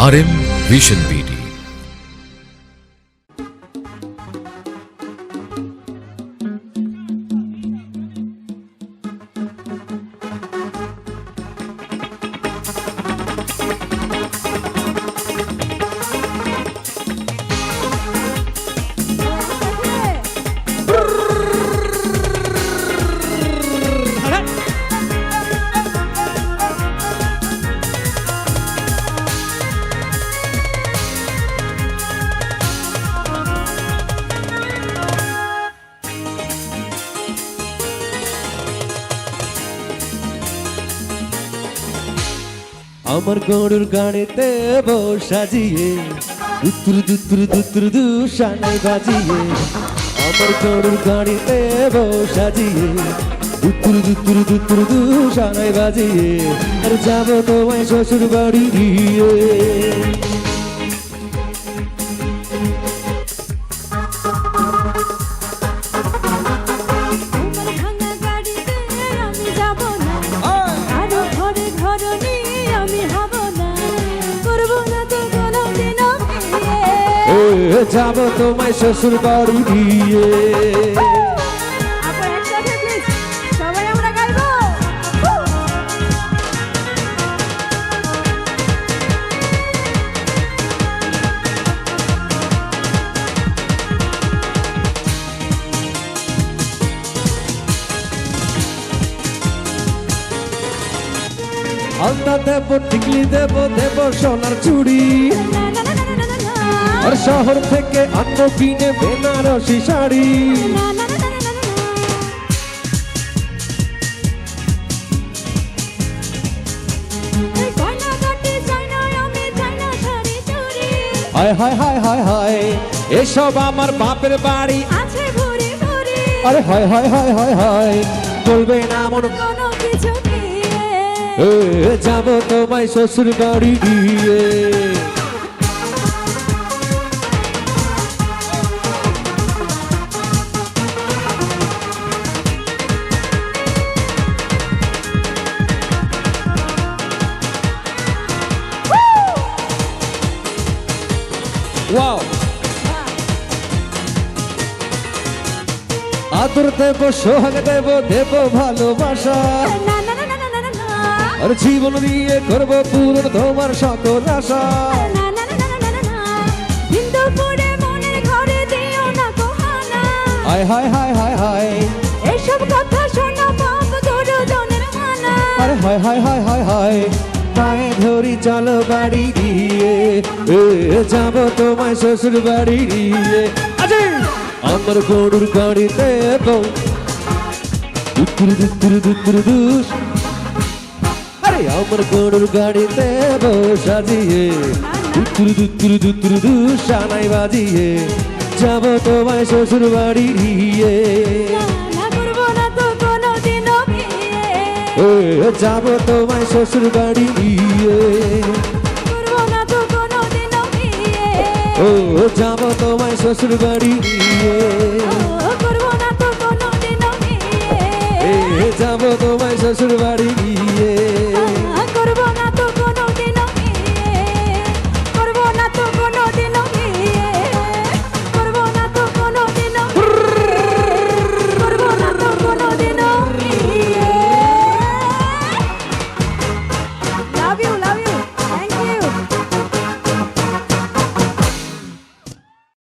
R M vision BD আমার গরুর গাড়িতে বউ সাজিয়ে দুত্র দুত্র দুত্তর দুশানে বাজিয়ে, আমার গরুর গাড়িতে বউ সাজিয়ে দুত্র দুত্র দুত্তর দুশানে বাজিয়ে, আর যাব তোমায় শ্বশুর বাড়ি গিয়ে যাব তোমায় শ্বশুর বাড়ি দিয়ে। দেব টিকলি দেব দেব সোনার চুড়ি। আর শহর থেকে আনব কিনে বেনারসি শাড়ি। হায় হায় হায় হায় হায় এসব আমার বাপের বাড়ি। আছে ভরে ভরে। আরে হায় হায় হায় হায় হায় চলবে না মন কোনো কিছু নিয়ে। যাব তোমায় শ্বশুর বাড়ি গিয়ে ওয়াও আদর দেব সোহাগ দেব দেব ভালোবাসা আর জীবন দিয়ে করব পুরো তোমার সকল আশা হায় হায় হায় হায় হায় এসব কথা শোনা পাপ দুর্জনের মানা আরে হায় হায় হায় হায় হায় ধরি চলো বাড়ি গিয়ে। এ, যাব তোমায় শ্বশুর বাড়ি আজে আমার গরুর গাড়িতে বউ দুত্তুর দুত্তুর দুত্তুর দুস আরে আমার গরুর গাড়িতে সাজিয়ে দুত্তুর দুত্তুর দুত্তুর দুস সানাই বাজিয়ে যাব তোমায় শ্বশুর বাড়ি গিয়ে। যাব তোমায় শ্বশুর বাড়ি ও যাব তোমায় শ্বশুর বাড়ি যাব তোমায় শ্বশুর বাড়ি